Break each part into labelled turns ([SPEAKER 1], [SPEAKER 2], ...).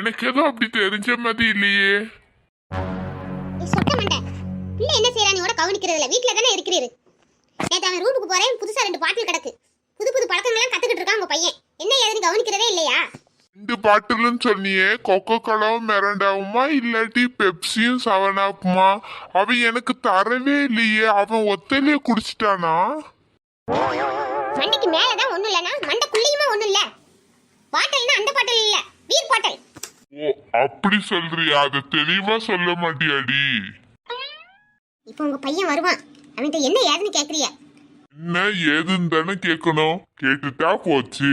[SPEAKER 1] எனக்கு ஏதோ அப்படி தெரிஞ்ச மாதிரி இல்லையே.
[SPEAKER 2] சொட்ட மண்டை. பிள்ளை என்ன செய்யறானே கூட கவனிக்கிறது இல்ல வீட்டுல தானே இருக்கிறீரு. நேத்து அவன் ரூமுக்கு போறேன். புதுசா ரெண்டு பாட்டில் கிடக்கு. புது புது பழக்கங்கள்லாம் கத்துக்கிட்டு இருக்கான் உங்க பையன். என்ன ஏதுன்னு கவனிக்கிறதே இல்லையா?
[SPEAKER 1] ரெண்டு பாட்டில்னு சொன்னியே. கொக்கோ கோலாவும் மிரண்டாவுமா இல்லாட்டி பெப்சியும் செவன் ஆப்புமா அவன் எனக்கு தரவே இல்லையே. அவன் ஒத்தையிலே குடிச்சிட்டானா?
[SPEAKER 2] மண்டைக்கு மேலதான் ஒண்ணும் இல்லனா மண்டைக்குள்ளேயுமா ஒண்ணும் இல்ல? பாட்டில்னா அந்த பாட்டில் இல்ல. Beer bottle.
[SPEAKER 1] ஓ அப்படி சொல்றியா? அதை தெளிவா சொல்ல மாட்டியாடி.
[SPEAKER 2] இப்போ உங்க பையன் வருவான். அவன்கிட்ட என்ன ஏதுன்னு கேக்குறிய?
[SPEAKER 1] என்ன ஏதுன்னு தானே கேட்கணும் கேட்டுட்டா போச்சு.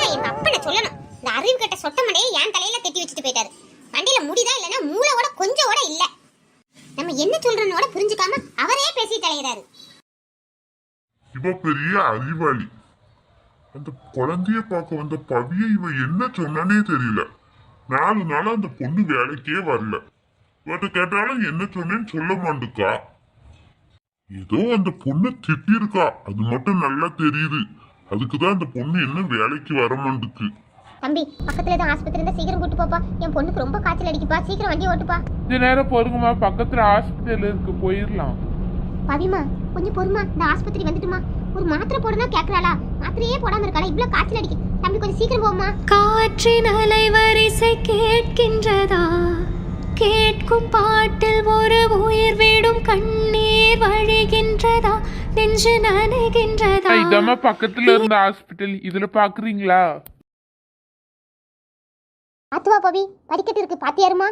[SPEAKER 2] ஏய், எங்க அப்பனை சொல்லணும். இந்த அறிவு கட்ட சொட்ட மண்டையை என் தலையில கட்டி வச்சுட்டு போயிட்டாரு. வண்டியில முடிதா இல்லைன்னா மூளையோட கொஞ்சம் கூட இல்ல. நம்ம என்ன சொல்றோன்னு கூட புரிஞ்சுக்காம அவரே பேசி தலையிறாரு
[SPEAKER 1] இவ பெரிய அறிவாளி. அந்த குழந்தைய பார்க்க வந்த பவிய இவ என்ன சொன்னானே தெரியல. நாலு நாளா அந்த பொண்ணு வேலைக்கே வரல. இவட்ட கேட்டாலும் என்ன சொன்னேன்னு சொல்ல மாட்டுக்கா? ஏதோ அந்த பொண்ணு திட்டிருக்கா. அது மட்டும் நல்லா தெரியுது. அதுக்குதான் அந்த பொண்ணு என்ன வேலைக்கு வர மாட்டுக்கு.
[SPEAKER 2] தம்பி பக்கத்துல தான் ஆஸ்பத்திரி இருந்தா சீக்கிரம் கூட்டு போப்பா. என் பொண்ணுக்கு ரொம்ப காய்ச்சல் அடிக்குப்பா. சீக்கிரம் வண்டி ஓட்டுப்பா.
[SPEAKER 3] கொஞ்ச நேரம் பொறுங்கம்மா. பக்கத்துல ஹாஸ்பிட்டல் இருக்கு. போயிடலாம்
[SPEAKER 2] பவிமா கொஞ்சம் பொறுமா. இந்த ஆஸ்பத்திரி வந்துட்டுமா. ஒரு மாத்திரை போடுனா கேக்குறாளா? மாத்திரையே போடாம இருக்காளா? இவ்வளவு காய்ச்சல் அடிக்கு. தம்பி கொஞ்சம் சீக்கிரம் போம்மா
[SPEAKER 4] காற்றின் அலைவரிசை கேட்கின்றதா? கேட்கும் பாட்டில் ஒரு உயிர் விடும் கண்ணீர் வழிகின்றதா? நெஞ்சு நனைகின்றதா?
[SPEAKER 3] இதம்மா பக்கத்துல இருந்த ஹாஸ்பிட்டல் இதுல பாக்குறீங்களா?
[SPEAKER 2] பாத்துவா பவி. படிக்கட்டு இருக்கு. பாத்தியாருமா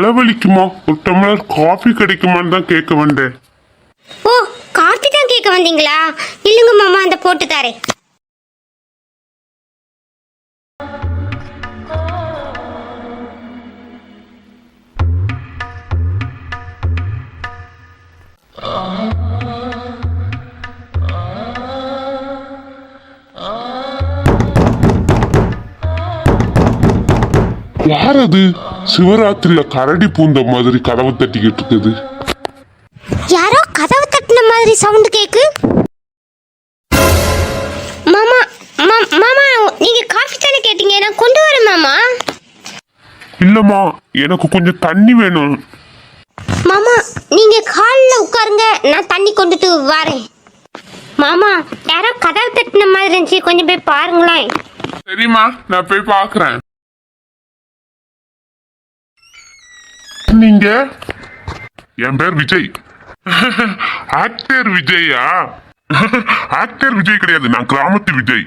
[SPEAKER 1] தலைவலிக்குமா? ஒரு டம்ளர் காஃபி கிடைக்குமான்னு தான் கேட்க வந்தேன்.
[SPEAKER 2] ஓ காஃபி தான் கேட்க வந்தீங்களா? இல்லைங்க மாமா அந்த போட்டு தரேன்.
[SPEAKER 1] யார் அது? சிவராத்திரில கரடி பூந்த மாதிரி கதவை தட்டிக்கிட்டு இருக்குது.
[SPEAKER 2] யாரோ கதவு தட்டின மாதிரி சவுண்ட் கேக்கு? மாமா மாமா நீங்க காஃபி தானே கேட்டீங்க? நான் கொண்டு வரேன் மாமா.
[SPEAKER 1] இல்லம்மா எனக்கு கொஞ்சம் தண்ணி வேணும்.
[SPEAKER 2] மாமா நீங்க கால்ல உட்காருங்க. நான் தண்ணி கொண்டுட்டு வரேன். மாமா யாரோ கதவு தட்டின மாதிரி இருந்துச்சு. கொஞ்சம் போய் பாருங்களேன்.
[SPEAKER 1] சரிம்மா நான் போய் பாக்குறேன் நீங்க என் பேர் விஜய். ஆக்டர் விஜயா? ஆக்டர் விஜய் கிடையாது நான் கிராமத்து விஜய்.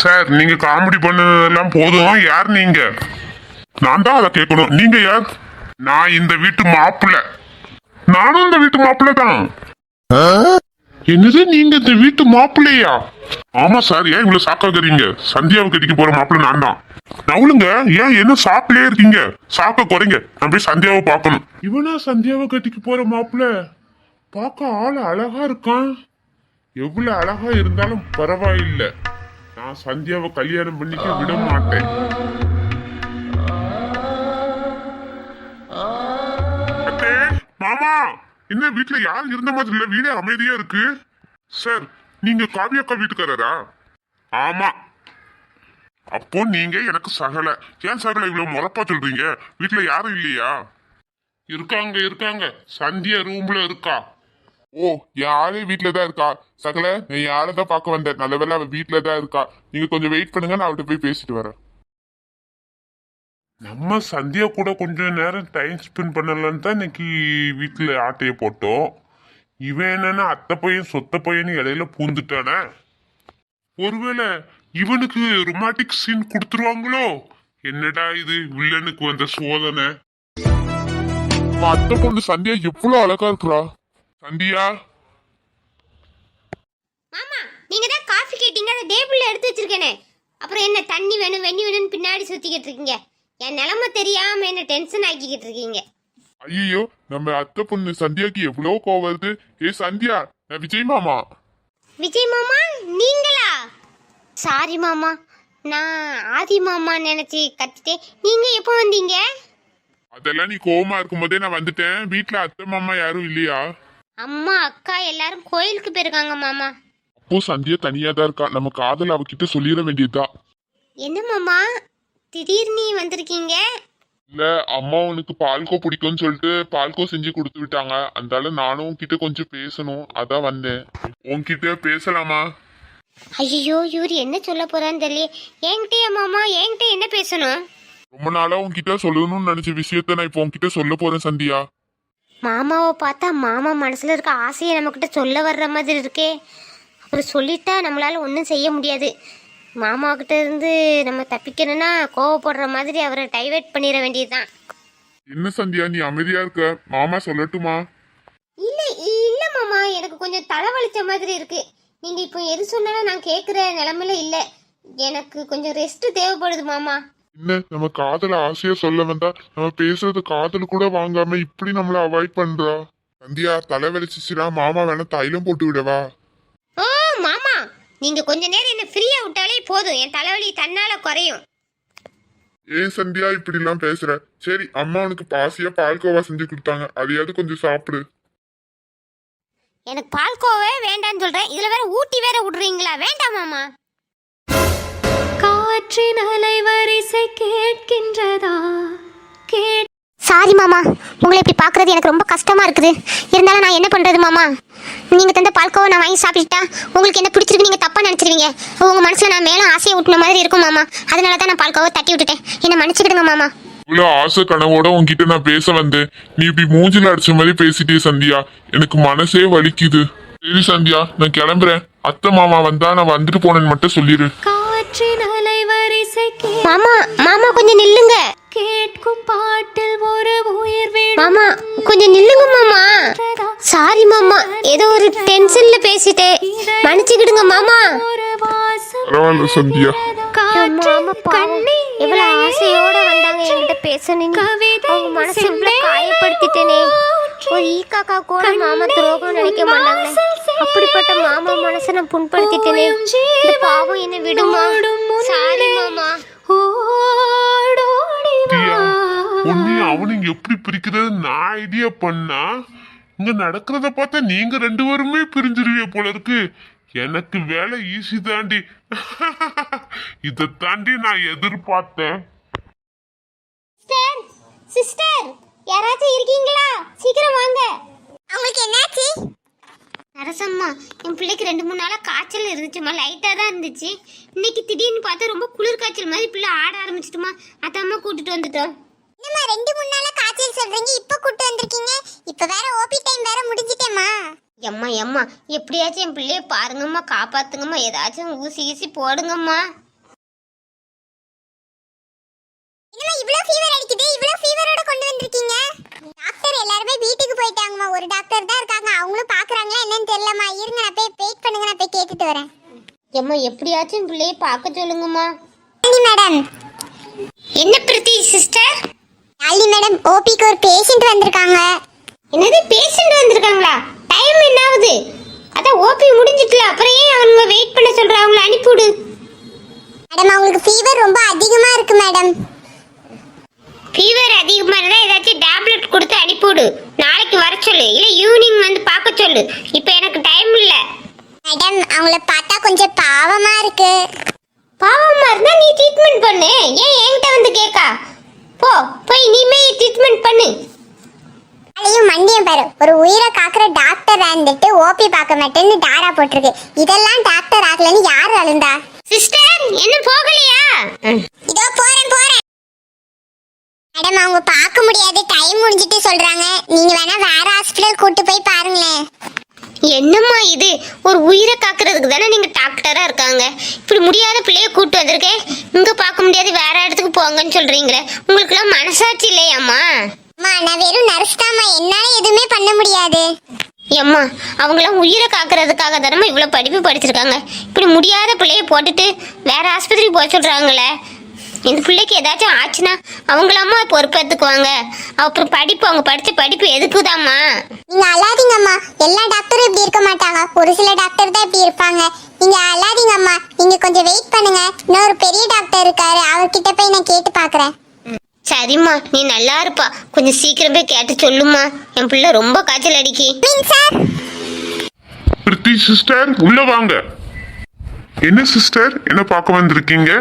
[SPEAKER 1] சார் நீங்க காமெடி பண்ணதெல்லாம் போதும்? யார் நீங்க? நான் தான் அதை கேட்கணும். நீங்க யார்? நான் இந்த வீட்டு மாப்பிள்ளை. நானும் இந்த வீட்டு மாப்பிள்ளை தான். என்னது நீங்க இந்த வீட்டு மாப்பிள்ளையா? ஆமா சார் ஏன் இவ்வளவு சாக்காக்குறீங்க சந்தியாவை கட்டிக்க போற மாப்பிள்ள நான் தான் நவுலுங்க ஏன் என்ன சாப்பிட்டே இருக்கீங்க? சாக்க குறைங்க. நான் போய் சந்தியாவை பார்க்கணும். இவனா சந்தியாவை கட்டிக்க போற மாப்பிள்ள? பார்க்க ஆள் அழகா இருக்கான். எவ்வளவு அழகா இருந்தாலும் பரவாயில்லை. நான் சந்தியாவை கல்யாணம் பண்ணிக்க விட மாட்டேன். மாமா என்ன வீட்டுல யாரும் இருந்த மாதிரி இல்ல? வீடே அமைதியா இருக்கு. சார் நீங்க காவியக்கா வீட்டுக்காரரா? ஆமா. அப்போ நீங்க எனக்கு சகல. ஏன் சகல இவ்வளவு முறப்பா சொல்றீங்க? வீட்டுல யாரும் இல்லையா? இருக்காங்க இருக்காங்க. சந்தியா ரூம்ல இருக்கா? ஓ யாரே வீட்டில் தான் இருக்கா? சகல நான் யாரை தான் பார்க்க வந்தேன் நல்ல வேளை அவ வீட்டில் தான் இருக்கா. நீங்க கொஞ்சம் வெயிட் பண்ணுங்க நான் அவட்ட போய் பேசிட்டு வரேன். நம்ம சந்தியா கூட கொஞ்சம் நேரம் டைம் ஸ்பெண்ட் பண்ணலான்னு தான் இன்னைக்கு வீட்டில் ஆட்டையை போட்டோம். இவன் என்னன்னா அத்தை பையன் சொத்த பையன் இடையில பூந்துட்டானே? ஒருவேளை இவனுக்கு ரொமாட்டிக் சீன் கொடுத்துருவாங்களோ? என்னடா இது வில்லனுக்கு வந்த சோதனை? அத்தை பொண்ணு சந்தியா எவ்வளவு அழகா இருக்கிறா? சந்தியா?
[SPEAKER 2] மாமா நீங்க தான் காஃபி கேட்டீங்க அந்த டேபிள்ல எடுத்து வச்சிருக்கேனே. அப்புறம் என்ன தண்ணி வேணும் வெண்ணி வேணும்னு பின்னாடி சுத்திக்கிட்டு இருக்கீங்க. என் நிலைமை தெரியாம என்ன டென்ஷன் ஆக்கிக்கிட்டு இருக்கீங்க.
[SPEAKER 3] ஐயோ நம்ம அத்தை பொண்ணு சந்தியாக்கு எவ்வளவு கோவம் வருது. ஏ சந்தியா நான் விஜய் மாமா.
[SPEAKER 2] விஜய் மாமா நீங்களா? சாரி மாமா நான் ஆதி மாமா நினைச்சு கத்திட்டேன். நீங்க எப்போ வந்தீங்க?
[SPEAKER 3] அதெல்லாம் நீ கோவமா இருக்கும்போதே நான் வந்துட்டேன். வீட்ல அத்தை மாமா யாரும் இல்லையா?
[SPEAKER 2] அம்மா அக்கா எல்லாரும் கோயிலுக்கு போயிருக்காங்க மாமா.
[SPEAKER 3] அப்போ சந்தியா தனியா தான் இருக்கா? நம்ம காதல் அவகிட்ட சொல்லிட வேண்டியதுதான்.
[SPEAKER 2] என்ன மாமா திடீர்னு வந்திருக்கீங்க?
[SPEAKER 3] இல்ல அம்மா உனக்கு பால்கோ பிடிக்கும்னு சொல்லிட்டு பால்கோ செஞ்சு கொடுத்து விட்டாங்க. அதனால நானும் உன்கிட்ட கொஞ்சம் பேசணும். அதான் வந்தேன். உன்கிட்ட பேசலாமா?
[SPEAKER 2] ஐயோ இவர் என்ன சொல்ல போறான்னு தெரியல என்கிட்டயா மாமா என்கிட்ட என்ன பேசணும்?
[SPEAKER 3] ரொம்ப நாளா உன்கிட்ட சொல்லணும்னு நினைச்ச விஷயத்த நான் இப்போ உன்கிட்ட சொல்ல போறேன் சந்தியா.
[SPEAKER 2] மாமாவை பார்த்தா மாமா மனசுல இருக்க ஆசையை நம்மக்கிட்ட சொல்ல வர்ற மாதிரி இருக்கே. அப்புறம் சொல்லிட்டா நம்மளால ஒன்றும் செய்ய முடியாது. மாமா கிட்ட இருந்து நம்ம தப்பிக்கணும்னா கோவப்படுற மாதிரி அவரை டைவர்ட் பண்ணிட வேண்டியதுதான்.
[SPEAKER 3] என்ன சந்தியா நீ அமைதியா இருக்க? மாமா சொல்லட்டுமா?
[SPEAKER 2] இல்ல இல்ல மாமா. எனக்கு கொஞ்சம் தலைவலிச்ச மாதிரி இருக்கு. நீங்க இப்போ எது சொன்னாலும் நான் கேட்குற நிலமையில இல்ல. எனக்கு கொஞ்சம் ரெஸ்ட் தேவைப்படுது மாமா.
[SPEAKER 3] என்ன? நம்ம காதல ஆசையா சொல்ல வந்தா நம்ம பேசுறது காதல் கூட வாங்காம இப்படி நம்மள அவாய்ட் பண்றா? சந்தியா தலை வலிச்சிச்சுனா மாமா வேணா தைலம் போட்டு விடவா?
[SPEAKER 2] நீங்க கொஞ்ச நேரம் என்ன ஃப்ரீயா விட்டாலே போதும். என் தலைவலி தன்னால குறையும்.
[SPEAKER 3] ஏன் சந்தியா இப்படி எல்லாம் பேசுற? சரி அம்மா உனக்கு பாசியா பால்கோவா செஞ்சு கொடுத்தாங்க. அதையாவது கொஞ்சம் சாப்பிடு.
[SPEAKER 2] எனக்கு பால்கோவே வேண்டாம்னு சொல்றேன். இதுல வேற ஊட்டி வேற விடுறீங்களா? வேண்டாம் மாமா.
[SPEAKER 4] காற்றின் அலைவரிசை கேட்கின்றதா? கேட்
[SPEAKER 2] சாரி மாமா. உங்களை இப்படி பார்க்கறது எனக்கு ரொம்ப கஷ்டமா இருக்குது. இருந்தாலும் நான் என்ன பண்றது மாமா? நீங்க தந்த பால்கோவை நான் வாங்கி சாப்பிட்டுட்டா உங்களுக்கு என்ன பிடிச்சிருக்கு நீங்க தப்பா நினைச்சிருவீங்க. உங்க மனசுல நான் மேல ஆசையை ஊட்டின மாதிரி இருக்கும் மாமா. அதனால தான் நான் பால்கோவை தட்டி விட்டுட்டேன். என்ன மன்னிச்சுக்கிடுங்க மாமா.
[SPEAKER 3] இவ்வளவு ஆசை கனவோட உன்கிட்ட நான் பேச வந்தேன். நீ இப்படி மூஞ்சில அடிச்ச மாதிரி பேசிட்டே சந்தியா. எனக்கு மனசே வலிக்குது. சரி சந்தியா நான் கிளம்புறேன். அத்தை மாமா வந்தா நான் வந்துட்டு போனேன்னு மட்டும் சொல்லிடு
[SPEAKER 2] மாமா மாமா கொஞ்சம் நில்லுங்க.
[SPEAKER 4] கேட்கும் பாட்டில் ஒரு உயிர்
[SPEAKER 2] மாமா கொஞ்சம் நில்லுங்க மாமா. சாரி மாமா ஏதோ ஒரு டென்ஷன்ல பேசிட்டேன் மன்னிச்சுக்கிடுங்க மாமா.
[SPEAKER 3] பரவாயில்ல சந்தியா.
[SPEAKER 2] மாமா பாவம். எவ்வளவு ஆசையோட வந்தாங்க என்கிட்ட பேசணும்
[SPEAKER 4] கவிதை
[SPEAKER 2] அவங்க மனசு இவ்வளவு காயப்படுத்திட்டேனே. ஒரு ஈ காக்கா கூட மாமா துரோகம் நினைக்க மாட்டாங்களே. அப்படிப்பட்ட மாமா மனசை நான் புண்படுத்திட்டேனே. இந்த பாவம் என்ன விடுமா? சாரி மாமா.
[SPEAKER 3] உன்னையும் அவனுங்க எப்படி பிரிக்கிறது நான் ஐடியா பண்ணா இங்க நடக்கிறத பார்த்தா நீங்க ரெண்டு பேருமே பிரிஞ்சிருவிய போல இருக்கு. எனக்கு வேலை ஈஸி தாண்டி. இதை தாண்டி நான் எதிர்பார்த்தேன்.
[SPEAKER 2] சிஸ்டர் சிஸ்டர் யாராச்சும் இருக்கீங்களா? சீக்கிரம் வாங்க. அவங்களுக்கு என்னாச்சு? நரசம்மா என் பிள்ளைக்கு ரெண்டு மூணு நாளா காய்ச்சல் இருந்துச்சுமா லைட்டா தான் இருந்துச்சு. இன்னைக்கு திடீர்னு பார்த்தா ரொம்ப குளிர் காய்ச்சல் மாதிரி பிள்ளை ஆட ஆரம்பிச்சிட்டுமா. அதாம்மா கூட்டிட்டு வந்துட்டோம்.
[SPEAKER 5] என்னம்மா ரெண்டு மூணு நாளா காய்ச்சல் சொல்றீங்க இப்ப கூட்டு வந்திருக்கீங்க? இப்ப வேற ஓபி டைம் வேற முடிஞ்சிட்டேமா
[SPEAKER 2] எம்மா எம்மா எப்படியாச்சும் என் பிள்ளைய பாருங்கம்மா காப்பாத்துங்கம்மா ஏதாச்சும் ஊசி ஊசி போடுங்கம்மா.
[SPEAKER 5] என்னம்மா இவ்ளோ ஃபீவர் அடிக்குது இவ்ளோ ஃபீவரோட கொண்டு வந்திருக்கீங்க? டாக்டர் எல்லாருமே வீட்டுக்கு போயிட்டாங்கம்மா. ஒரு டாக்டர் தான் இருக்காங்க. அவங்களும் பாக்குறாங்களா என்னன்னு தெரியலம்மா. இருங்க நான் போய் வெயிட் பண்ணுங்க நான் போய் கேட்டுட்டு வரேன்.
[SPEAKER 2] எம்மா எப்படியாச்சும் என் பிள்ளைய பார்க்க சொல்லுங்கம்மா.
[SPEAKER 5] மேடம்
[SPEAKER 2] என்ன பிரீத்தி சிஸ்டர்
[SPEAKER 5] ஆண்டி மேடம் ஓபிக்கு ஒரு பேஷண்ட் வந்திருக்காங்க.
[SPEAKER 2] என்னது பேஷண்ட் வந்திருக்காங்களா? டைம் என்ன ஆகுது அதான் ஓபி முடிஞ்சிட்டுல அப்புறம் ஏன் அவங்க வெயிட் பண்ண சொல்ற? அவங்கள அனுப்பிவிடு.
[SPEAKER 5] மேடம் அவங்களுக்கு ஃபீவர் ரொம்ப அதிகமா இருக்கு மேடம்.
[SPEAKER 2] ஃபீவர் அதிகமா இருந்தா ஏதாச்சும் டேப்லெட் கொடுத்து அனுப்பிவிடு. நாளைக்கு வர சொல்லு. இல்ல ஈவினிங் வந்து பார்க்க சொல்லு. இப்போ எனக்கு டைம் இல்ல.
[SPEAKER 5] மேடம் அவங்கள பார்த்தா கொஞ்சம் பாவமா இருக்கு.
[SPEAKER 2] பாவமா இருந்தா நீ ட்ரீட்மெண்ட் பண்ணு. ஏன் என்கிட்ட வந்து கேக்கா போ போய் நீமே ட்ரீட்மெண்ட் பண்ணு.
[SPEAKER 5] அதையும் மண்டியம் பாரு. ஒரு உயிரை காக்குற டாக்டர் வந்துட்டு ஓபி பார்க்க மாட்டேன்னு டாரா போட்டிருக்கு. இதெல்லாம் டாக்டர் ஆகலன்னு யார் அழுந்தா?
[SPEAKER 2] சிஸ்டர் என்ன போகலையா?
[SPEAKER 5] இதோ போறேன் போறேன். மேடம் அவங்க பார்க்க முடியாது. டைம் முடிஞ்சிட்டு சொல்றாங்க. நீங்க வேணா வேற ஹாஸ்பிடல் கூட்டு போய் பாருங்களேன்.
[SPEAKER 2] என்னம்மா இது? ஒரு உயிரை காக்குறதுக்கு தானே நீங்க டாக்டரா இருக்காங்க. இப்படி முடியாத பிள்ளைய கூட்டு வந்திருக்கேன் இங்க பார்க்க முடியாது வேற இடத்துக்கு போங்கன்னு சொல்றீங்களே. உங்களுக்குலாம் மனசாட்சி இல்லையாம்மா?
[SPEAKER 5] அம்மா நான் வெறும் நர்ஸ் தாம்மா. என்னால எதுவுமே பண்ண முடியாது.
[SPEAKER 2] ஏம்மா அவங்களாம் உயிரை காக்கிறதுக்காக தானம்மா இவ்வளோ படிப்பு படிச்சிருக்காங்க. இப்படி முடியாத பிள்ளைய போட்டுட்டு வேற ஆஸ்பத்திரி போக சொல்கிறாங்களே இந்த பிள்ளைக்கு ஏதாச்சும் ஆச்சுன்னா அவங்களாம்மா பொறுப்பேற்றுக்குவாங்க அப்புறம் படிப்பு அவங்க படித்த படிப்பு எதுக்குதாம்மா?
[SPEAKER 5] நீங்க அழாதீங்கம்மா. எல்லா டாக்டரும் இப்படி இருக்க மாட்டாங்க. ஒரு சில டாக்டர் தான் இப்படி இருப்பாங்க. நீங்க அழாதீங்கம்மா. நீங்க கொஞ்சம் வெயிட் பண்ணுங்க. இன்னொரு பெரிய டாக்டர் இருக்காரு. அவர்கிட்ட போய் நான் கேட்டு பாக்குறேன்.
[SPEAKER 2] சரிம்மா நீ நல்லா இருப்பா. கொஞ்சம் சீக்கிரம் போய் கேட்டு சொல்லுமா என் பிள்ளை ரொம்ப காய்ச்சல் அடிக்கி.
[SPEAKER 5] சார்
[SPEAKER 1] பிரித்தி சிஸ்டர் உள்ள வாங்க. என்ன சிஸ்டர் என்ன பார்க்க வந்திருக்கீங்க?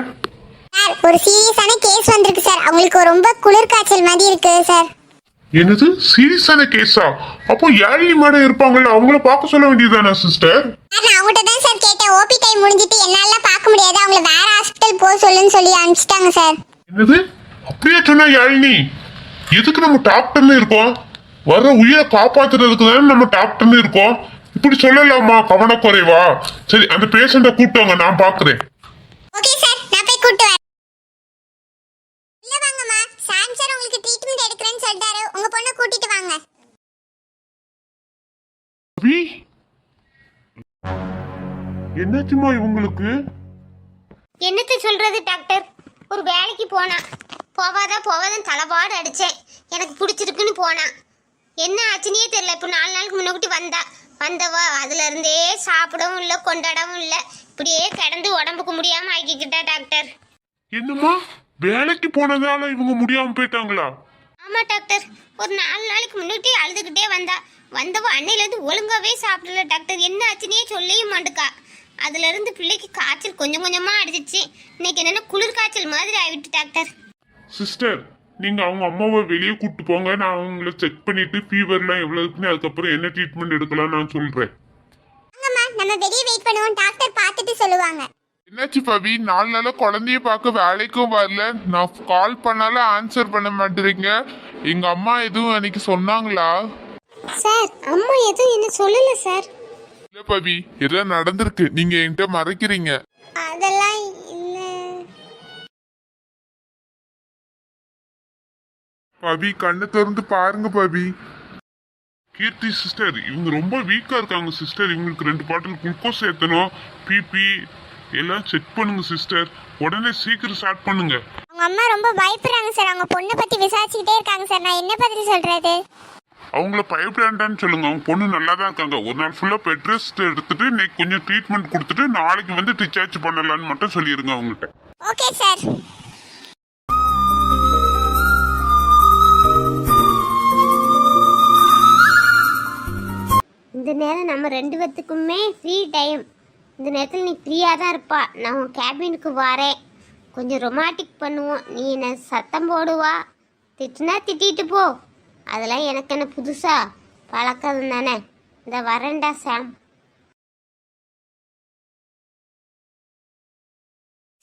[SPEAKER 5] சார் ஒரு சீரியஸான கேஸ் வந்திருக்கு சார். அவங்களுக்கு ரொம்ப குளிர் காய்ச்சல் மாதிரி இருக்கு சார்.
[SPEAKER 1] என்னது? சீரியஸான கேஸா? அப்போ ஏழி மேடம் இருப்பாங்கல்ல அவங்கள பார்க்க சொல்ல வேண்டியதுதானே சிஸ்டர்?
[SPEAKER 5] நான் அவங்ககிட்ட தான் சார் கேட்டேன். ஓபி டைம் முடிஞ்சிட்டு என்னால பார்க்க முடியாது. அவங்கள வேற ஹாஸ்பிட்டல் போக சொல்லுன்னு சொல்லி அனுப்பிச்சிட்டாங்க சார்.
[SPEAKER 1] என்னது? அப்படியே சொன்னா யாழினி எதுக்கு நம்ம டாக்டர்னு இருக்கோம்? வர்ற உயிரை காப்பாத்துறதுக்கு தானே நம்ம டாக்டர்னு இருக்கோம். இப்படி சொல்லலாமா? கவனக்குறைவா? சரி அந்த பேஷண்ட கூப்பிட்டு வாங்க நான் பாக்குறேன்
[SPEAKER 5] ஓகே சார் நான் போய் கூட்டு வரேன் உள்ள வாங்கம்மா சாம் சார் உங்களுக்கு ட்ரீட்மெண்ட் எடுக்கிறேன்னு சொல்லிட்டாரு உங்க பொண்ணை கூட்டிட்டு வாங்க.
[SPEAKER 1] அபி என்னாச்சுமா இவங்களுக்கு?
[SPEAKER 2] என்னத்த சொல்றது டாக்டர்? ஒரு வேலைக்கு போனான் போவாதா போவாதான் தலைபாடு அடிச்சேன். எனக்கு பிடிச்சிருக்குன்னு போனான் என்ன ஆச்சுன்னே தெரியல. இப்போ நாலு நாளுக்கு முன்னாடி வந்தா. வந்தவா அதுல இருந்தே சாப்பிடவும் இல்லை கொண்டாடவும் இல்லை. இப்படியே கிடந்து உடம்புக்கு முடியாம ஆக்கிக்கிட்டா டாக்டர்.
[SPEAKER 1] என்னம்மா? வேலைக்கு போனதால இவங்க முடியாம போயிட்டாங்களா?
[SPEAKER 2] ஆமா டாக்டர். ஒரு நாலு நாளைக்கு முன்னாடி அழுதுகிட்டே வந்தா. வந்தவ அன்னையிலேருந்து ஒழுங்காவே சாப்பிடல டாக்டர். என்ன ஆச்சுன்னே சொல்லவே மாட்டுக்கா. அதுல இருந்து பிள்ளைக்கு காய்ச்சல் கொஞ்சம் கொஞ்சமா அடிச்சிச்சு. இன்னைக்கு என்னன்னா குளிர் காய்ச்சல் மாதிரி ஆயிட்டு டாக்டர்.
[SPEAKER 1] சிஸ்டர் நீங்க அவங்க அம்மாவை வெளியே கூட்டு போங்க. நான் அவங்கள செக் பண்ணிட்டு ஃபீவர்லாம் எவ்வளவு இருக்குன்னு அதுக்கப்புறம் என்ன ட்ரீட்மெண்ட் எடுக்கலாம் நான் சொல்றேன்.
[SPEAKER 5] வாங்கம்மா நம்ம வெளியே வெயிட் பண்ணுவோம். டாக்டர் பார்த்துட்டு சொல்லுவாங்க.
[SPEAKER 3] என்னாச்சு பவி? நாலு நாளா குழந்தைய பார்க்க வேலைக்கும் வரல. நான் கால் பண்ணாலும் ஆன்சர் பண்ண மாட்டேறீங்க. எங்க அம்மா எதுவும் அன்னைக்கு சொன்னாங்களா?
[SPEAKER 2] சார் அம்மா எதுவும் என்ன சொல்லல சார்.
[SPEAKER 3] இல்ல பவி ஏதோ நடந்திருக்கு. நீங்க என்கிட்ட மறைக்கிறீங்க.
[SPEAKER 5] அதெல்லாம் இல்ல
[SPEAKER 3] பவி கண்ணை திறந்து பாருங்க பவி.
[SPEAKER 1] கீர்த்தி சிஸ்டர் இவங்க ரொம்ப வீக்கா இருக்காங்க சிஸ்டர் இவங்களுக்கு ரெண்டு பாட்டில் குளுக்கோஸ் ஏத்தணும் பிபி எல்லாம் செக் பண்ணுங்க சிஸ்டர் உடனே சீக்கிரம் ஸ்டார்ட் பண்ணுங்க.
[SPEAKER 5] அவங்க அம்மா ரொம்ப பயப்படுறாங்க சார் அவங்க பொண்ணை பத்தி விசாரிச்சுக்கிட்டே இருக்காங்க சார் நான் என்ன பதில் சொல்றது?
[SPEAKER 1] அவங்கள பயப்படாண்டான்னு சொல்லுங்க. அவங்க பொண்ணு நல்லா தான் இருக்காங்க. ஒரு நாள் ஃபுல்லா பெட் ரெஸ்ட் எடுத்துட்டு இன்னைக்கு கொஞ்சம் ட்ரீட்மெண்ட் கொடுத்துட்டு நாளைக்கு வந்து டிஸ்சார்ஜ் பண்ணலாம்னு மட்டும் சொல்லிருங்க அவங்கள்ட்ட.
[SPEAKER 5] ஓகே சார்
[SPEAKER 2] இந்த நேரம் நம்ம ரெண்டு பேத்துக்குமே ஃப்ரீ டைம் இந்த நேரத்தில் நீ ஃப்ரீயாக தான் இருப்பா. நான் உன் கேபினுக்கு வரேன். கொஞ்சம் ரொமாட்டிக் பண்ணுவோம். நீ என்ன சத்தம் போடுவா. திட்டுனா திட்டிட்டு போ. அதெல்லாம் எனக்கு என்ன புதுசாக பழக்கம் தானே. இந்த வரேன்டா சாம்.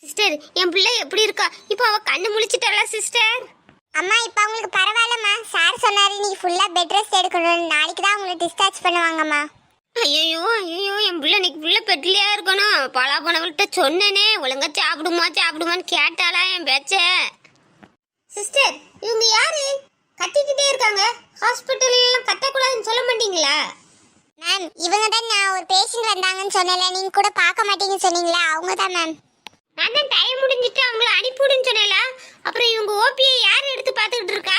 [SPEAKER 2] சிஸ்டர் என் பிள்ளை எப்படி இருக்கா? இப்போ அவள் கண்ணு முழிச்சிட்டாளா சிஸ்டர்
[SPEAKER 5] அம்மா இப்போ அவங்களுக்கு பரவாயில்லம்மா. சார் சொன்னார் நீ ஃபுல்லாக பெட் ரெஸ்ட் எடுக்கணும் நாளைக்கு தான் அவங்களை டிஸ்சார்ஜ் பண்ணுவாங்கம்மா.
[SPEAKER 2] ஐயோ ஐயோ என் பிள்ளை இன்னைக்கு பிள்ளை பெட்டிலையா இருக்கணும்? பலா போனவள்கிட்ட சொன்னேனே. ஒழுங்கா சாப்பிடுமா சாப்பிடுமான்னு கேட்டாளா என் பேச்ச? சிஸ்டர் இவங்க யாரு? கத்திக்கிட்டே இருக்காங்க. ஹாஸ்பிட்டல் எல்லாம் கத்தக்கூடாதுன்னு சொல்ல மாட்டீங்களா?
[SPEAKER 5] மேம் இவங்க தான் நான் ஒரு பேஷண்ட் வந்தாங்கன்னு சொன்னல நீங்க கூட பார்க்க மாட்டீங்கன்னு சொன்னீங்களா? அவங்க தான் மேம்
[SPEAKER 2] நான் தான் டைம் முடிஞ்சிட்டு அவங்கள அனுப்பிவிடுன்னு சொன்னேல அப்புறம் இவங்க ஓபியை யார் எடுத்து பார்த்துக்கிட்டு இருக்கா?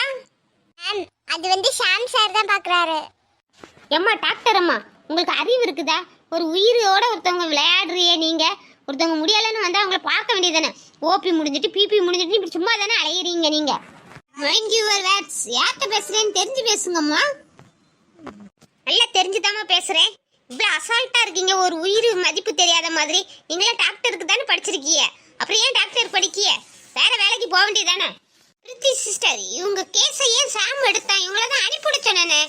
[SPEAKER 5] மேம் அது வந்து ஷாம் சார் தான் பார்க்குறாரு.
[SPEAKER 2] ஏம்மா டாக்டர் அம்மா. உங்களுக்கு அறிவு இருக்குதா? ஒரு உயிரோட ஒருத்தவங்க விளையாடுறியே நீங்க. ஒருத்தவங்க முடியலன்னு வந்தா அவங்கள பார்க்க வேண்டியதானே ஓபி முடிஞ்சிட்டு பிபி முடிஞ்சிட்டு இப்படி சும்மா தானே அலையிறீங்க நீங்க? மைண்ட் யுவர் வேர்ட்ஸ் யார்கிட்ட பேசுகிறேன்னு தெரிஞ்சு பேசுங்கம்மா. நல்லா தெரிஞ்சுதாம்மா பேசுறேன். இவ்வளோ அசால்ட்டா இருக்கீங்க. ஒரு உயிர் மதிப்பு தெரியாத மாதிரி. நீங்களே டாக்டருக்கு தானே படிச்சிருக்கீங்க. அப்புறம் ஏன் டாக்டர் படிக்கிய வேற வேலைக்கு போக வேண்டியதானே பிரித்தி சிஸ்டர் இவங்க கேஸை ஏன் சாம் எடுத்தான்? இவங்கள தான் அனுப்பிவிட சொன்னேனே.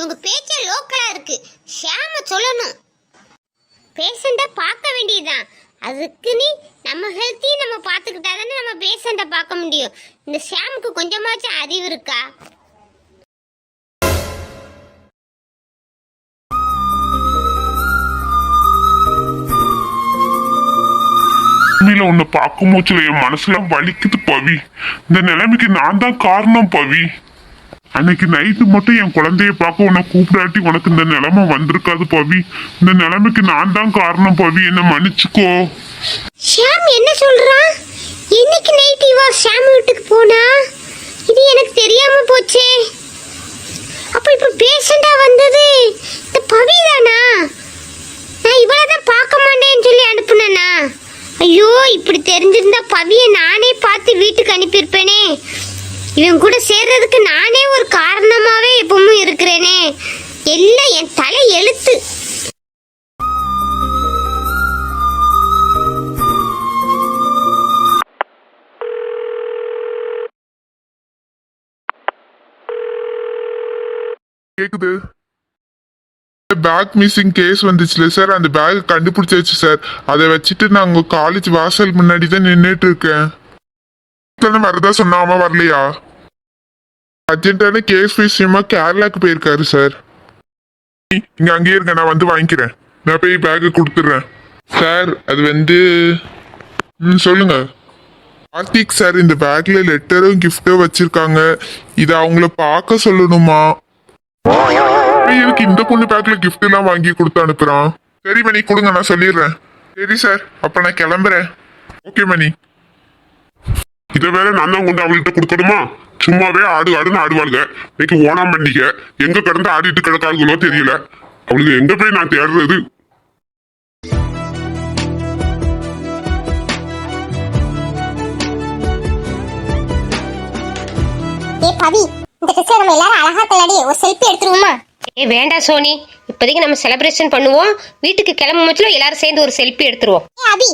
[SPEAKER 2] உங்க பேச்சே லோக்கலா இருக்கு. ஷாம சொல்லணும். பேஷண்ட்டை பார்க்க வேண்டியதுதான். அதுக்கு நீ நம்ம ஹெல்த்தையும் நம்ம பார்த்துக்கிட்டா தானே நம்ம பேஷண்ட்டை பார்க்க முடியும். இந்த ஷாமுக்கு கொஞ்சமாச்சும் அறிவு இருக்கா?
[SPEAKER 1] உண்மையில உன்னை பார்க்கும் போச்சுல என் மனசுலாம் வலிக்குது பவி. இந்த நிலைமைக்கு நான் தான் காரணம் பவி. அன்னைக்கு நைட்டு மட்டும் என் குழந்தைய பார்க்க உன்னை கூப்பிடாட்டி உனக்கு இந்த நிலைமை வந்திருக்காது பவி. இந்த நிலைமைக்கு நான் தான் காரணம் பவி. என்ன மன்னிச்சுக்கோ.
[SPEAKER 2] ஷாம் என்ன சொல்றான் இன்னைக்கு நைட் இவா ஷாம் வீட்டுக்கு போனா? இது எனக்கு தெரியாம போச்சே. அப்ப இப்ப பேஷண்டா வந்தது இந்த பவி தானா? நான் இவ்வளவுதான் பார்க்க மாட்டேன்னு சொல்லி அனுப்புனேனா? ஐயோ இப்படி தெரிஞ்சிருந்தா பவியை நானே பார்த்து வீட்டுக்கு அனுப்பியிருப்பேனே. இவன் கூட சேர்றதுக்கு நான்
[SPEAKER 3] கேக்குது. பேக் மிஸ்ஸிங் கேஸ் வந்துச்சுல சார் அந்த பேக் கண்டுபிடிச்சாச்சு சார் அதை வச்சுட்டு நான் உங்க காலேஜ் வாசல் முன்னாடி தான் நின்றுட்டு இருக்கேன். தானே வரதா சொன்னாம வரலையா? அர்ஜென்ட்டான கேஸ் விஷயமா கேரளாக்கு போயிருக்காரு சார் நீங்க அங்கேயே இருங்க நான் வந்து வாங்கிக்கிறேன். நான் போய் பேக்கை கொடுத்துட்றேன். சார் அது வந்து ம் சொல்லுங்க. கார்த்திக் சார் இந்த பேக்ல லெட்டரும் கிஃப்டும் வச்சிருக்காங்க. இதை அவங்கள பார்க்க சொல்லணுமா? ஏய், எனக்கு இந்த பொண்ணு பேக்ல கிஃப்ட் எல்லாம் வாங்கி கொடுத்து அனுப்புறான். சரி மணி கொடுங்க நான் சொல்லிடுறேன். சரி சார் அப்ப நான் கிளம்புறேன். ஓகே மணி.
[SPEAKER 1] இதை வேற நான் தான் கொண்டு அவள்கிட்ட கொடுக்கணுமா? சும்மாவே ஆடு ஆடுன்னு ஆடுவாளுங்க. இன்னைக்கு ஓணாம் பண்டிகை. எங்க கிடந்து ஆடிட்டு கிடக்காளுங்களோ தெரியல. அவளுக்கு எங்க போய் நான் தேடுறது?
[SPEAKER 5] ஏ பவி. இந்த ட்ரெஸ்ல நம்ம எல்லாரும் அழகா கல்லாடி ஒரு செல்ஃபி எடுத்துருவோமா?
[SPEAKER 6] ஏ வேண்டாம் சோனி. இப்போதைக்கு நம்ம செலிப்ரேஷன் பண்ணுவோம். வீட்டுக்கு கிளம்பும் போச்சுல எல்லாரும் சேர்ந்து ஒரு செல்ஃபி எடுத்துருவோம்.
[SPEAKER 5] ஏ அபி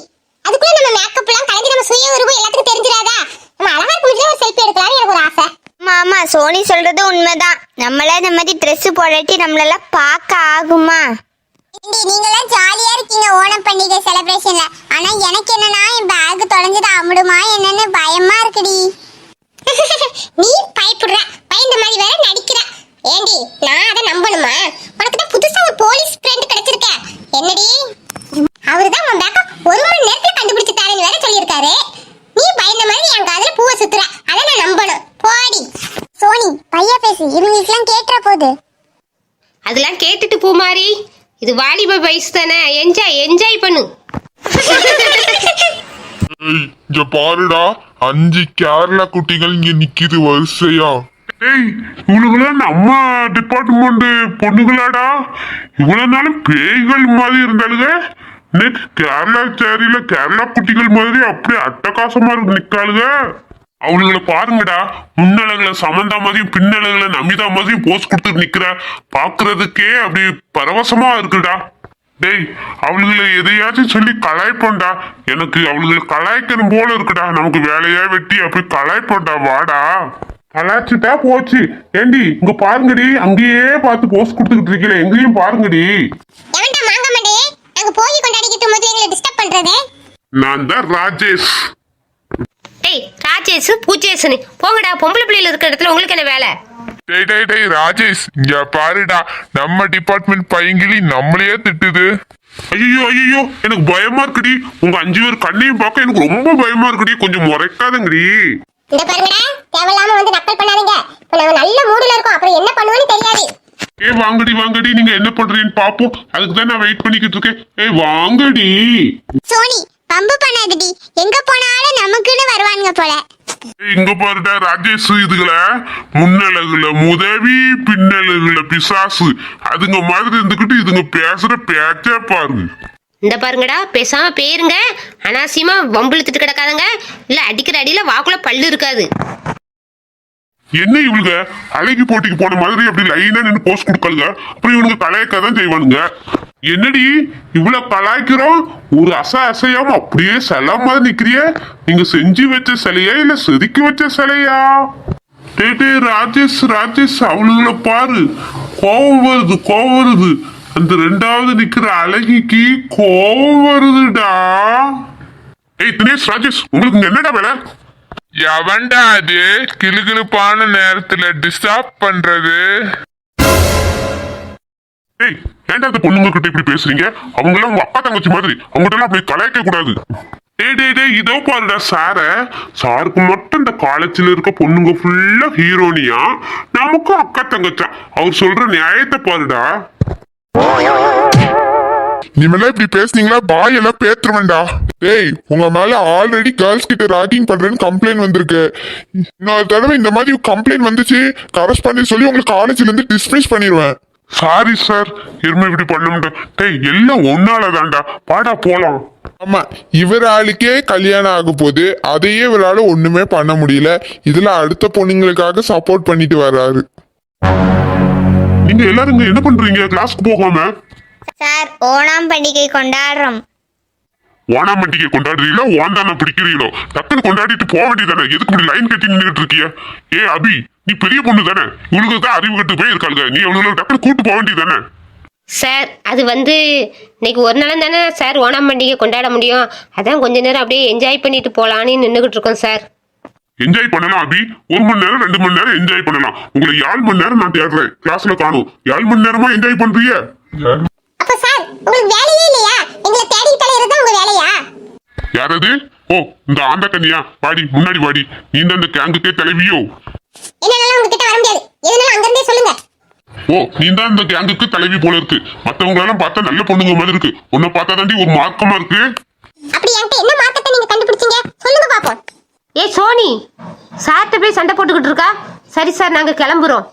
[SPEAKER 5] அதுக்குள்ள நம்ம மேக்கப் எல்லாம் கலந்து நம்ம சுய உருவம் எல்லாத்துக்கும் தெரிஞ்சிடாதா நம்ம அழகா இருக்கும் ஒரு செல்ஃபி எடுக்கலாம்னு எனக்கு ஒரு ஆசை.
[SPEAKER 7] ஆமா ஆமா சோனி சொல்றது உண்மைதான். நம்மள இந்த மாதிரி Dress போடாட்டி நம்மளெல்லாம் பார்க்க ஆகுமா?
[SPEAKER 5] நீங்களாம் ஜாலியா இருக்கீங்க ஓணம் பண்டிகை செலிப்ரேஷன்ல ஆனா எனக்கு என்னன்னா என் பேக் தொலைஞ்சது அமுடுமா என்னன்னு பயமா இருக்குடி. நீ பயப்படுற பயந்த மாதிரி வேற நடிக்கிற. ஏண்டி நான் அதை நம்பணுமா? உனக்கு தான் புதுசா ஒரு போலீஸ் ஃப்ரெண்ட் கிடைச்சிருக்க. என்னடி? அவருதான் உன் பேக்க ஒரு மணி நேரத்துல கண்டுபிடிச்சு தரேன்னு வேற சொல்லியிருக்காரு. நீ பயந்த மாதிரி என் காதுல பூவை சுத்துற. அதை நான் நம்பணும். போடி. சோனி பையா பேசு. இவங்களுக்குலாம் கேட்டுற போகுது
[SPEAKER 6] அதெல்லாம் கேட்டுட்டு பூமாரி இது வாலிப வயசு தானே. என்ஜாய் என்ஜாய் பண்ணு.
[SPEAKER 3] இங்க பாருடா அஞ்சு கேரளா குட்டிகள் இங்க நிக்குது வரிசையா.
[SPEAKER 1] ஏய் இவளுக்குலாம் நம்ம டிபார்ட்மெண்ட் பொண்ணுங்களாடா. இவ்வளவு நாளும் பேய்கள் மாதிரி இருந்தாளுங்க. இன்னைக்கு கேரளா சேரியில கேரளா குட்டிகள் மாதிரி அப்படியே அட்டகாசமா இருக்கு நிக்காளுங்க. அவளுங்களை பாருங்கடா முன்னழகுல சமந்தா மாதிரியும் பின்னழகுல நமிதா மாதிரியும் போஸ் கொடுத்துட்டு நிக்கிற. பாக்குறதுக்கே அப்படி பரவசமா இருக்குடா. டேய் அவளுகளை எதையாச்சும் சொல்லி கலாய்ப்போம்டா எனக்கு அவளுகளை கலாய்க்கணும் போல இருக்குடா. நமக்கு வேலையா வெட்டி அப்படி கலாய்ப்போம்டா வாடா. கலாய்ச்சிட்டா போச்சு. ஏண்டி இங்க பாருங்கடி. அங்கேயே பார்த்து போஸ் கொடுத்துக்கிட்டு இருக்கீங்களே எங்கேயும் பாருங்கடி. நான் தான் ராஜேஷ்.
[SPEAKER 6] டேய் ராஜேஷ் பூஜேஷன் போங்கடா பொம்பளை பிள்ளைகள் இருக்கிற இடத்துல உங்களுக்கு என்ன வேலை?
[SPEAKER 3] டேய் டேய் டேய் ராஜேஷ் இங்க பாருடா நம்ம டிபார்ட்மெண்ட் பையங்கிலி நம்மளையே திட்டுது.
[SPEAKER 1] ஐயோ ஐயோ எனக்கு பயமா இருக்குடி. உங்க அஞ்சு பேர் கண்ணையும் பார்க்க எனக்கு ரொம்ப பயமா இருக்குடி. கொஞ்சம் முறைக்காதங்கடி.
[SPEAKER 5] இந்த பாருங்கடா தேவையில்லாம வந்து நக்கல் பண்ணாதீங்க. இப்ப நாங்க நல்ல மூடுல இருக்கோம். அப்புறம் என்ன பண்ணுவோன்னு தெரியாது.
[SPEAKER 1] ஏ வாங்கடி வாங்கடி. நீங்க என்ன பண்றீங்கன்னு பாப்போம். அதுக்கு தான் நான் வெயிட் பண்ணிக்கிட்டு இருக்கேன். ஏய் வாங்கடி.
[SPEAKER 5] சோனி பம்பு பண்ணாதடி. எங்க போனாலும் நமக்குன்னு வருவானுங்க போல.
[SPEAKER 1] இங்க பாருடா ராஜேஷ் இதுல முன்னழகுல முதவி பின்னழகுல பிசாசு. அதுங்க மாதிரி இருந்துகிட்டு இதுங்க பேசுற பேச்சே பாருங்க.
[SPEAKER 6] இந்த பாருங்கடா பேசாம பேருங்க அனாவசியமா வம்பிழுத்துட்டு கிடக்காதங்க. இல்ல அடிக்கிற அடியில வாக்குல பல்லு இருக்காது.
[SPEAKER 1] என்ன இவளுங்க அழகி போட்டிக்கு போன மாதிரி அப்படி லைனா நின்று போஸ்ட் கொடுக்கலுங்க அப்புறம் இவனுங்க கலாய்க்க தான் செய்வானுங்க. என்னடி இவ்வளவு கலாய்க்கிறோம்? ஒரு அசை அசையாம அப்படியே சிலை மாதிரி நிக்கிறிய? நீங்க செஞ்சு வச்ச சிலையா இல்ல செதுக்கி வச்ச சிலையா? டே ராஜேஷ் ராஜேஷ் அவளுங்களை பாரு. கோபம் வருது கோபம் வருது. அந்த ரெண்டாவது நிக்கிற அழகிக்கு கோபம் வருதுடா. ஏய் தினேஷ் ராஜேஷ் உங்களுக்கு என்னடா வேலை?
[SPEAKER 3] எவன்டா அது? கிளுகிளுப்பான நேரத்துல டிஸ்டர்ப் பண்றது?
[SPEAKER 1] ஏய் ஏன்டா அந்த பொண்ணுங்க கிட்ட இப்படி பேசுறீங்க? அவங்க எல்லாம் உங்க அப்பா தங்கச்சி மாதிரி. அவங்ககிட்ட எல்லாம் அப்படி கலாய்க்க கூடாது. டேய் டேய் டேய் இதோ பாருடா சார சாருக்கு மட்டும் இந்த காலேஜ்ல இருக்க பொண்ணுங்க ஃபுல்லா ஹீரோனியா? நமக்கும் அக்கா தங்கச்சா. அவர் சொல்ற நியாயத்தை பாருடா.
[SPEAKER 3] நீமெல்லாம் இப்படி பேசுனீங்களா பாய் எல்லாம் பேத்துருவேன்டா. டேய் உங்க மேல ஆல்ரெடி கேர்ள்ஸ் கிட்ட ராகிங் பண்றேன்னு கம்ப்ளைண்ட் வந்திருக்கு. இன்னொரு தடவை இந்த மாதிரி கம்ப்ளைண்ட் வந்துச்சு கரஸ்பாண்டன்ட் சொல்லி உங்களை காலேஜ்ல இருந்து டிஸ்மிஸ் பண்ணிடுவேன்
[SPEAKER 1] சாரி சார் இருமை இப்படி பண்ண முடியும் டேய் எல்லாம் ஒன்னால தான்டா பாடா போலாம்.
[SPEAKER 3] ஆமா இவர் ஆளுக்கே கல்யாணம் ஆக போகுது அதையே இவரால ஒண்ணுமே பண்ண முடியல. இதுல அடுத்த பொண்ணுங்களுக்காக சப்போர்ட் பண்ணிட்டு வர்றாரு.
[SPEAKER 1] நீங்க எல்லாரும் இங்க என்ன பண்றீங்க? கிளாஸ்க்கு போகாம?
[SPEAKER 7] சார் ஓணாம் பண்டிகை கொண்டாடுறோம்.
[SPEAKER 1] ஓணாம் பண்டிகை கொண்டாடுறீங்களோ? ஓந்தான பிடிக்கிறீங்களோ? டக்குன்னு கொண்டாடிட்டு போக வேண்டியதானே எதுக்கு இப்படி லைன் கட்டி நின்றுட்டு இருக்கிய? ஏ அபி நீ பெரிய பொண்ணு தானே? இவளுக்கு தான் அறிவு கட்டு போய் இருக்காளுங்க நீ இவளுக்கு டக்குன்னு கூட்டு போக வேண்டியதானே
[SPEAKER 6] சார் அது வந்து இன்னைக்கு ஒரு நாள் தானே சார் ஓணம் பண்டிகை கொண்டாட முடியும். அதான் கொஞ்ச நேரம் அப்படியே என்ஜாய் பண்ணிட்டு போலான்னு நின்றுகிட்டு இருக்கோம் சார்.
[SPEAKER 1] என்ஜாய் பண்ணலாம் அபி. ஒரு மணி நேரம் ரெண்டு மணி நேரம் என்ஜாய் பண்ணலாம். உங்களை ஏழு மணி நேரம் நான் தேடுறேன். கிளாஸ்ல காணும். ஏழு மணி நேரமா என்ஜாய் பண்றீங்க?
[SPEAKER 2] அப்ப சார் உங்களுக்கு வேலையே இல்லையா? எங்களை தேடிட்டு அலையிறது உங்க வேலையா?
[SPEAKER 1] யாரது ஓ இந்த ஆந்த கன்னியா வாடி முன்னாடி வாடி. நீ தான் இந்த கேங்குக்கே தலைவியோ?
[SPEAKER 2] என்னால உங்ககிட்ட வர முடியாது? எதுனாலும் அங்கிருந்தே சொல்லுங்க.
[SPEAKER 1] ஓ நீ தான் இந்த கேங்குக்கு தலைவி போல இருக்கு. மத்தவங்க எல்லாம் பார்த்தா நல்ல பொண்ணுங்க மாதிரி இருக்கு. உன்னை பார்த்தா தாண்டி ஒரு மார்க்கமா இருக்கு.
[SPEAKER 2] அப்படி என்கிட்ட என்ன மார்க்கத்தை நீங்க கண்டுபிடிச்சீங்க? சொல்லுங்க பாப்போம்.
[SPEAKER 6] ஏ சோனி சார்கிட்ட போய் சண்டை போட்டுக்கிட்டு இருக்கா? சரி சார் நாங்கள் கிளம்புறோம்.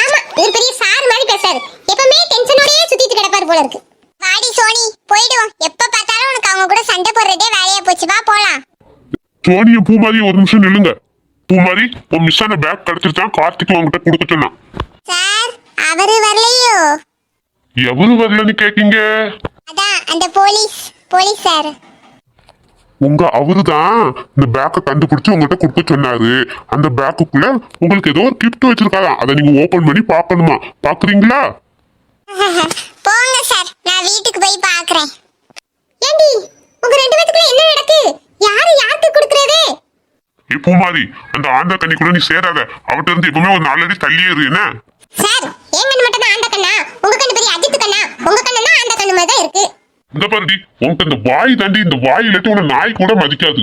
[SPEAKER 2] ஆமா இவர் பெரிய சார் மாதிரி பேசுறாரு. எப்பவுமே டென்ஷனோடயே சுத்திட்டு கிடப்பாரு போல இருக்கு.
[SPEAKER 5] வாடி சோனி போயிடுவோம். எப்ப பார்த்தாலும் உனக்கு அவங்க கூட சண்டை போடுறதே வேலையா போச்சு. வா போலாம்.
[SPEAKER 1] சோனிய பூமாரி ஒரு நிமிஷம் நில்லுங்க. பூமாரி உன் மிஸ் ஆன பேக் கிடைச்சிருச்சான் கார்த்திக் உங்ககிட்ட கொடுக்க சொன்னான்.
[SPEAKER 5] சார் அவரு வரலையோ?
[SPEAKER 1] எவரு வரலன்னு கேக்கீங்க
[SPEAKER 5] அதான் அந்த போலீஸ் போலீஸ் சார்.
[SPEAKER 1] உங்க அவரு தான் இந்த பேக்கை கண்டுபிடிச்சு உங்ககிட்ட கொடுக்க சொன்னாரு. அந்த பேக்குக்குள்ள உங்களுக்கு ஏதோ ஒரு கிஃப்ட் வச்சிருக்காராம். அதை நீங்க ஓபன் பண்ணி பார்க்கணுமா பாக்குறீங்களா?
[SPEAKER 5] போங்க சார் நான் வீட்டுக்கு போய் பார்க்கறேன்
[SPEAKER 2] ஏண்டி உங்க ரெண்டு பேத்துக்குள்ள என்ன நடக்கு யாரு யாருக்கு கொடுக்கறது
[SPEAKER 1] ஏ பூமாரி அந்த ஆந்த கண்ணிக்குள்ள நீ சேராத. அவட்ட இருந்து எப்பவுமே ஒரு நாலடி தள்ளியே இரு என்ன?
[SPEAKER 2] சார் என் கண்ணு மட்டும் தான் ஆண்ட கண்ணா? உங்க கண்ணு பெரிய அஜித் கண்ணா? உங்க கண்ணுனா ஆண்ட கண்ணு மாதிரி தான் இருக்கு.
[SPEAKER 1] இந்த பாருடி உன்கிட்ட இந்த வாய் தாண்டி இந்த வாய் இல்லாட்டி உன்னை நாய் கூட மதிக்காது.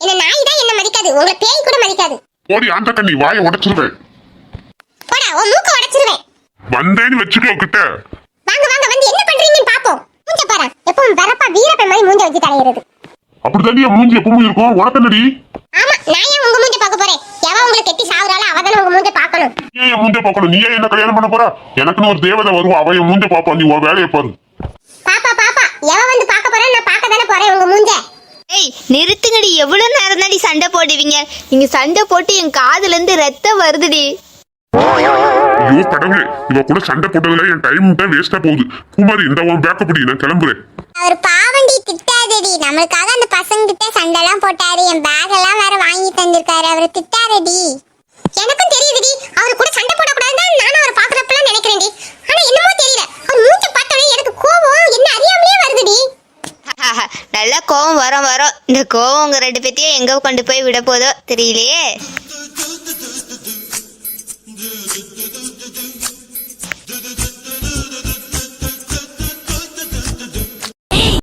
[SPEAKER 2] என்ன நாய் தான் என்ன மதிக்காது உங்களை பேய் கூட மதிக்காது.
[SPEAKER 1] ஓடி ஆந்த கண்ணி வாயை உடைச்சிருவேன்
[SPEAKER 2] போடா உன் மூக்க உடைச்சிருவேன்.
[SPEAKER 1] வந்தேன்னு வச்சுக்கோ கிட்ட
[SPEAKER 2] வாங்க வாங்க வந்து என்ன பண்றீங்கன்னு பாப்போம். மூஞ்ச பாரு எப்பவும் வரப்பா வீரப்பன் மாதிரி மூஞ்ச வச்சு தலையிறது
[SPEAKER 1] அப்படித்தாண்டி என் மூஞ்சி எப்பவும் இருக்கும்? உனக்கு என்னடி?
[SPEAKER 2] ஆமா நான் ஏன் உங்க மூஞ்ச பார்க்க போறேன்? எவ உங்களை கெட்டி சாவுறாளோ அவ தானே உங்க மூஞ்ச பார்க்கணும்.
[SPEAKER 1] ஏன் என் மூஞ்ச பார்க்கணும்? நீ ஏன் என்ன கல்யாணம் பண்ண போற? எனக்குன்னு ஒரு தேவதை வருவா அவ என் மூஞ்ச பாப்பா நீ உன் வேலையை பாரு.
[SPEAKER 2] பாப்பா பாப்பா எவ வந்து பார்க்க போறேன் நான் பார்க்க தானே போறேன் உங்க மூஞ்ச.
[SPEAKER 7] ஏய் நிறுத்துங்கடி. எவ்வளவு நேரம் தாண்டி சண்டை போடுவீங்க? நீங்க சண்டை போட்டு என் காதுல இருந்து ரத்தம் வருதுடி.
[SPEAKER 1] ஐயோ கடவுளே இவ கூட சண்டை போட்டதுல என் டைம் தான் வேஸ்டா போகுது. குமாரி இந்த உன் பேக்கப் நான் கிளம்புறேன்.
[SPEAKER 5] அவர் பாவண்டி திட்டாதடி நம்மளுக்காக அந்த பசங்க கிட்ட சண்டைலாம் போட்டாரு. என் பேக் எல்லாம் வேற வாங்கி தந்திருக்காரு. அவர் திட்டாரடி.
[SPEAKER 2] எனக்கும் தெரியுதுடி. அவர் கூட சண்டை போடக்கூடாதுன்னு நானும் அவரை பாக்குறப்பெல்லாம் நினைக்கிறேன்டி. ஆனா என்னமோ தெரியல. அவர் மூஞ்ச பார்த்தோன்னே எனக்கு கோவம் என்ன அறியாமலே வருதுடி.
[SPEAKER 7] நல்லா கோவம் வரும் வரும். இந்த கோவம் உங்க ரெண்டு பேத்தையும் எங்க கொண்டு போய் விட போதோ தெரியலையே.